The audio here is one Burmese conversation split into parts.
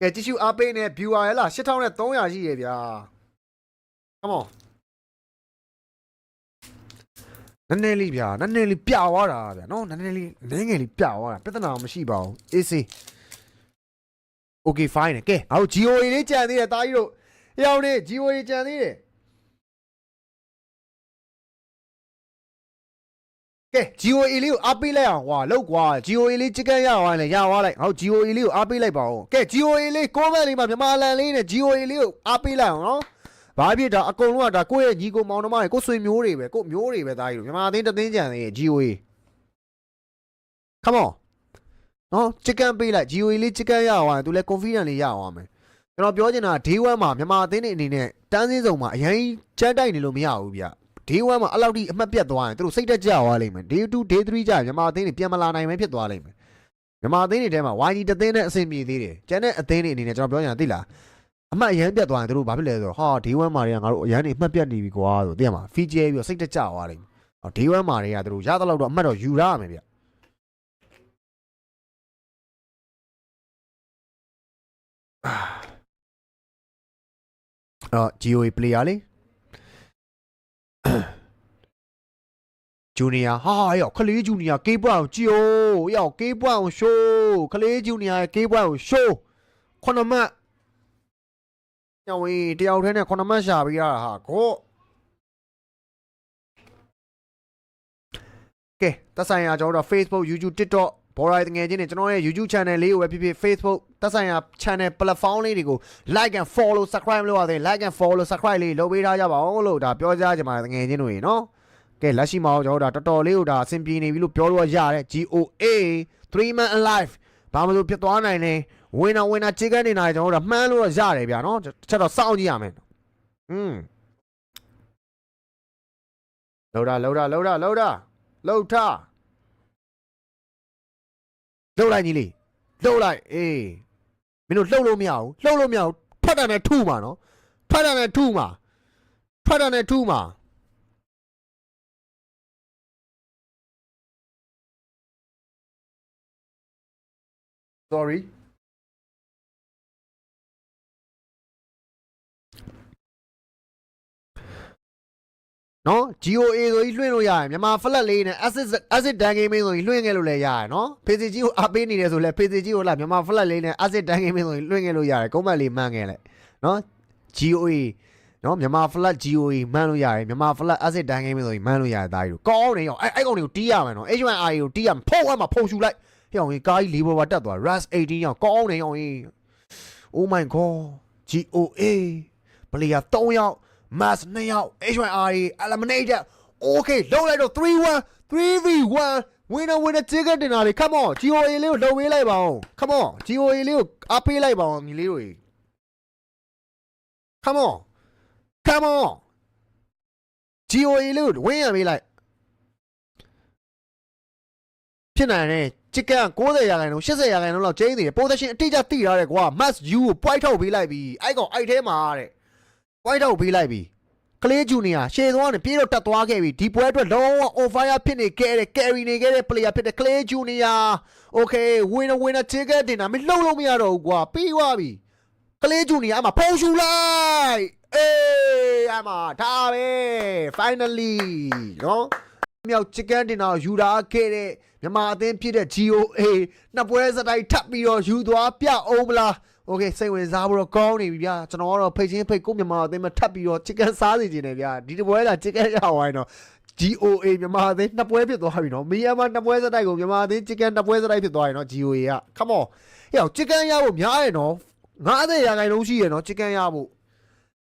ကဲကြည့်ရှုအားပေးနေ viewer ရလား8300ရှိရဗျာ come on နည်းနည်းလေးဗျာနည်းနည်းလေးပြသွားတာဗျာနော်နည်းနည်းလေးနည်းငယ်လေးပြသွားတာပြဿနာမရှိပါဘူးအေးစေး okay fine ကဲငါတို့ GOA လေးကြံသေးတယ်တာကြီးတို့ဟျောင်းနေ GOA ကြံသေးတယ် ကဲ GOA လေးကိုအားပေးလိုက်အောင်ကွာလောက်ကွာ GOA လေးချစ်ကန်ရအောင်လဲရသွားလိုက်ငါတို့ GOA လေးကိုအားပေးလိုက်ပါဦးကဲ GOA လေးကိုမန့်လေးမှာမြန်မာလန်လေးနဲ့ GOA လေးကိုအားပေးလိုက်အောင်နော်ဘာဖြစ်ဒါအကုန်လုံးကဒါကိုယ့်ရဲ့ညီကိုမောင်နှမတွေကိုယ့်ဆွေမျိုးတွေပဲကိုယ့်မျိုးတွေပဲသားကြီးတို့မြန်မာအသင်းတစ်သင်းကြံသေးရဲ့ GOA come on နော်ချစ်ကန်ပေးလိုက် GOA လေးချစ်ကန်ရအောင်လဲသူလဲ confident လေးရအောင်မယ်ကျွန်တော်ပြောချင်တာ day 1မှာမြန်မာအသင်းတွေအနေနဲ့တန်းစင်းဆောင်မှာအရင်ကြမ်းတိုက်နေလို့မရဘူးဗျ day 1မှာအဲ့လောက်ထိအမှတ်ပြတ်သွားရင်သူတို့စိတ်တက်ကြသွားလိမ့်မယ် day 2 day 3ကျရင်မြန်မာအသင်းတွေပြန်မလာနိုင်ပဲဖြစ်သွားလိမ့်မယ်မြန်မာအသင်းတွေထဲမှာ YG တသင်းနဲ့အဆင်ပြေသေးတယ်ကျန်တဲ့အသင်းတွေအနေနဲ့ကျွန်တော်ပြောချင်တာသိလားအမှတ်အရန်ပြတ်သွားရင်သူတို့ဘာဖြစ်လဲဆိုတော့ဟာ day 1မှာတွေကငါတို့အရန်နေအမှတ်ပြတ်နေပြီကွာဆိုသိရမှာ feature ပြီးတော့စိတ်တက်ကြသွားလိမ့်မယ်ဟော day 1မှာတွေကသူတို့ရသလောက်တော့အမှတ်တော့ယူရရမယ်ဗျအော် GOA player လေး ဂျူနီယာဟာရောက်ခလေးဂျူနီယာကေးပွားအောင်ကြည်အိုးရောက်ကေးပွားအောင်ရှိုးခလေးဂျူနီယာကေးပွားအောင်ရှိုးခုနမတ်ညဝေးတယောက်တည်းနဲ့ခုနမတ်ရှာပြီးရတာဟာကိုကဲတက်ဆိုင်ရာကျွန်တော်တို့ Facebook YouTube TikTok ဘော်ရိုင်းငယ်ချင်းတွေကျွန်တော်ရဲ့ YouTube channel လေးကိုပဲဖြစ်ဖြစ် Facebook တက်ဆိုင်ရာ channel platform လေးတွေကို like and follow subscribe လုပ်ရတယ် like and follow subscribe လေးလုပ်ပေးထားကြပါဦးလို့ဒါပြောကြားချင်ပါတယ်ငယ်ချင်းတို့ရေနော်ကဲလက်ရှိမှာတော့ကျွန်တော်တို့ဒါတော်တော်လေးကိုဒါအဆင်ပြေနေပြီလို့ပြောလို့ရတယ် GOA 3 man alive ဘာမှမလို့ဖြစ်သွားနိုင်လဲ winner winner chicken နေနိုင်ကျွန်တော်တို့ဒါမှန်းလို့တော့ရတယ်ဗျာနော်တစ်ချက်တော့စောင့်ကြည့်ရမယ်อืมလောတာလောတာလောတာလောတာလောထ လှုပ်လိုက်ညီလေးလှုပ်လိုက်အေးမင်းတို့လှုပ်လို့မရဘူးလှုပ်လို့မရဘူးဖတ်တာနဲ့ထုမှာနော်ဖတ်တာနဲ့ထုမှာဖတ်တာနဲ့ထုမှာ sorry နော် GOA ဆိုကြီးလွှင့်လို့ရတယ်မြန်မာ flat လေးနဲ့ acid acid dan gaming ဆိုကြီးလွှင့်ခဲ့လို့လည်းရတယ်နော် PC ကြီးကိုအားပေးနေတယ်ဆိုလဲ PC ကြီးကိုလာမြန်မာ flat လေးနဲ့ acid dan gaming ဆိုကြီးလွှင့်ခဲ့လို့ရတယ်ကုန်းမလေးမှန်းခဲ့လိုက်နော် GOA နော်မြန်မာ flat GOA မှန်းလို့ရတယ်မြန်မာ flat acid dan gaming ဆိုကြီးမှန်းလို့ရတယ်ဒါကြီးတို့ကောင်းနေရောအဲ့အဲ့ကောင်တွေကိုတီးရမယ်နော် H1R ကိုတီးရမယ်ဖုံးအမှဖုံးရှူလိုက်ဟဲ့အောင်ကြီးကားကြီးလေးဘောပါတက်သွား Rust 18ရောကောင်းနေရောကြီး Oh my god GOA ပလေယာ3ယောက် mass 2ယောက် H1R eliminated okay လုံးလိုက်တော့3-1 3v1 winner winner ticket တင်တာလေ come on GOA လေးကိုလှုပ်ပေးလိုက်ပါအောင် come on GOA လေးကိုအားပေးလိုက်ပါအောင်ညီလေးတို့ come on come on GOA လေးကိုဝင်းရပေးလိုက်ဖြစ်နိုင်တယ်ချစ်ကန်90ရာခိုင်နှုန်း80ရာခိုင်နှုန်းလောက်ကျင်းနေတယ် position အတိအကျတိထားတယ်ကွာ mass u ကို point ထုတ်ပေးလိုက်ပြီအဲ့ကောင်အဲ့ထဲမှာတဲ့ point ထုတ်ပေးလိုက်ပြီကလေးဂျူနီယာရှေ့သွားနေပြေးတော့တက်သွားခဲ့ပြီဒီပွဲအတွက်လုံးဝ on fire ဖြစ်နေခဲ့တဲ့ carry နေခဲ့တဲ့ player ဖြစ်တဲ့ကလေးဂျူနီယာ okay winner winner ticket တင်တာမလှုပ်လို့မရတော့ဘူးကွာပြီးသွားပြီကလေးဂျူနီယာအမဖုံးရှူလိုက်အေးအမဒါပဲ finally နော်မြောက် chicken dinner ယူတာခဲ့တဲ့မြန်မာအသင်းဖြစ်တဲ့ GOA နှစ်ပွဲစတိုက်ထပ်ပြီးတော့ယူသွားပြအောင်မလား โอเคစိတ်ဝင်စားဖို့တော့ကောင်းနေပြီဗျာကျွန်တော်ကတော့ဖိတ်ချင်းဖိတ်ကိုမြန်မာအသင်းမှာထပ်ပြီးတော့ chicken စားစီခြင်းတယ်ဗျာဒီတစ်ပွဲက chicken ရဝိုင်းတော့ GOA မြန်မာအသင်းနှစ်ပွဲဖြစ်သွားပြီနော်မီယာမနှစ်ပွဲစတိုက်ကိုမြန်မာအသင်း chicken နှစ်ပွဲစတိုက်ဖြစ်သွားရင်နော် GOA က come on ဟဲ့ chicken ရဖို့များရနော်90ရာခိုင်နှုန်းရှိရနော် chicken ရဖို့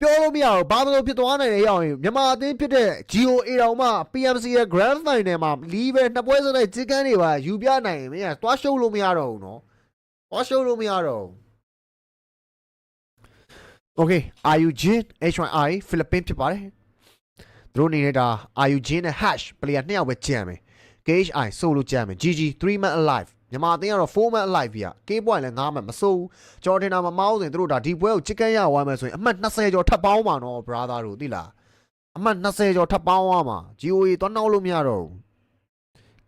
ပြောလို့မရဘူးဘာလို့ဖြစ်သွားနိုင်လဲရအောင်မြန်မာအသင်းဖြစ်တဲ့ GOA တောင်မှ PMC ရဲ့ Grand Final မှာလီးပဲနှစ်ပွဲစတိုက် chicken တွေပါယူပြနိုင်ရင်မင်းကသွားရှုပ်လို့မရတော့ဘူးနော်သွားရှုပ်လို့မရတော့ဘူး Okay Ayujin H1I Philippines ဖြစ်ပါတယ်သူတို့အနေနဲ့ဒါ Ayujin နဲ့ Hash player နှစ်ယောက်ပဲကြံမယ် KHI solo ကြံမယ် GG 3 man alive မြန်မာအသင်းကတော့4 man alive ပြ K point လည်း9 man မစိုးဘူးကျွန်တော်ထင်တာမမောင်းစင်သူတို့ဒါဒီပွဲကိုချစ်ကန်ရဝိုင်းမယ်ဆိုရင်အမှတ်20ကျော်ထပ်ပေါင်းပါနော် brother တို့သိလားအမှတ်20ကျော်ထပ်ပေါင်းသွားမှာ GOA သွားနောက်လို့မရတော့ဘူး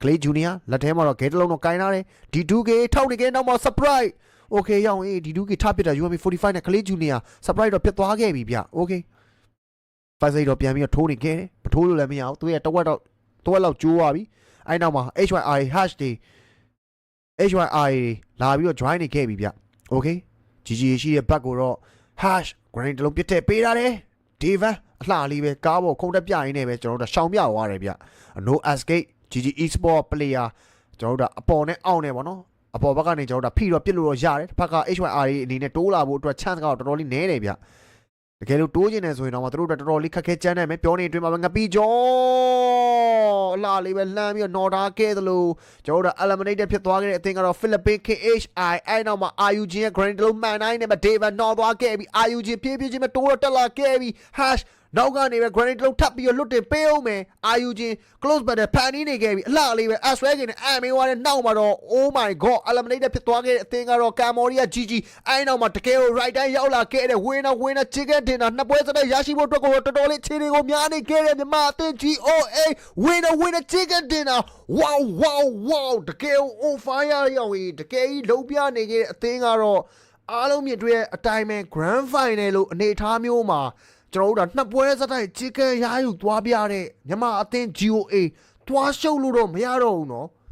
ကလေးဂျူနီယာလက်ထဲမှာတော့ဂဲတစ်လုံးတော့ကင်ထားတယ်ဒီ 2K ထောက်နေကဲနောက်မှာ surprise okay ရောင်းအေးဒီ 2K ထပ်ပစ်တာ UMP 45နဲ့ကလေးဂျူနီယာ surprise တော့ဖြစ်သွားခဲ့ပြီဗျ okay ဖိုက်စိတ်တော့ပြန်ပြီးတော့ထိုးနေခဲ့တယ်မထိုးလို့လည်းမရဘူးသူရဲ့တဝက်တော့တဝက်လောက်ကျိုးသွားပြီအဲ့နောက်မှာ HYR hash တွေ HYR လာပြီးတော့ join နေခဲ့ပြီဗျ okay GG ရှိတဲ့ဘက်ကိုတော့ hash grenade တစ်လုံးပစ်တဲ့ပေးထားတယ် Devan အလှလေးပဲကားပေါ်ခုံတက်ပြရင်းနဲ့ပဲကျွန်တော်တို့ရှောင်ပြသွားတယ်ဗျ no escape GG esport player ကျွန်တော်တို့ကအပေါ်နဲ့အောက်နဲ့ပေါ့နော် အပေါ်ဘက်ကနေကျွန်တော်တို့ဖိတော့ပြစ်လို့တော့ရတယ်တစ်ဖက်က HYR တွေအနေနဲ့တိုးလာဖို့အတွက် chance ကတော့တော်တော်လေးနည်းတယ်ဗျတကယ်လို့တိုးကျင်နေဆိုရင်တော့မတို့တို့တော်တော်လေးခက်ခဲကြမ်းတယ်မယ်ပြောနေအတွင်းမှာပဲငပီကျော်အလှလေးပဲလှမ်းပြီးတော့နော်တာခဲ့သလိုကျွန်တော်တို့ eliminated ဖြစ်သွားခဲ့တဲ့အသင်းကတော့ Philippine KHI အဲ့နောက်မှာ RUG ရဲ့ grand လုံးမှန်တိုင်းနဲ့ပဲ David နော်သွားခဲ့ပြီး RUG ပြေးပြေးချင်းပဲတိုးတော့တက်လာခဲ့ပြီး hash နောက်ကနေပဲ granite လုံးထပ်ပြီးတော့လွတ်တင်ပေးအောင်မယ်အာယူချင်း close battle ဖန်နီးနေခဲ့ပြီအလှလေးပဲအဆွဲကင်နဲ့အမေဝါနဲ့နောက်မှာတော့ oh my god eliminated ဖြစ်သွားခဲ့တဲ့အသင်းကတော့ Cambodia GG အဲ့နောက်မှာတကယ်ကို right တိုင်းရောက်လာခဲ့တဲ့ winner winner chicken dinner နှစ်ပွဲစတဲ့ရရှိဖို့အတွက်ကိုတော်တော်လေးခြေတွေကိုများနေခဲ့တဲ့မြန်မာအသင်း GOA winner winner chicken dinner wow wow wow တကယ်ကို on fire ရောက်ရင်တကယ်ကြီးလုံးပြနေခဲ့တဲ့အသင်းကတော့အားလုံးမြင်တွေ့တဲ့အတိုင်းပဲ grand final လို့အနေအထားမျိုးမှာ ကျွန်တော်တို့ကနှစ်ပွဲစတိုက်ချီကန်ရယူသွားပြတဲ့မြန်မာအသင်း GOA သွားရှုပ်လို့တော့မရတော့ဘူးနော်။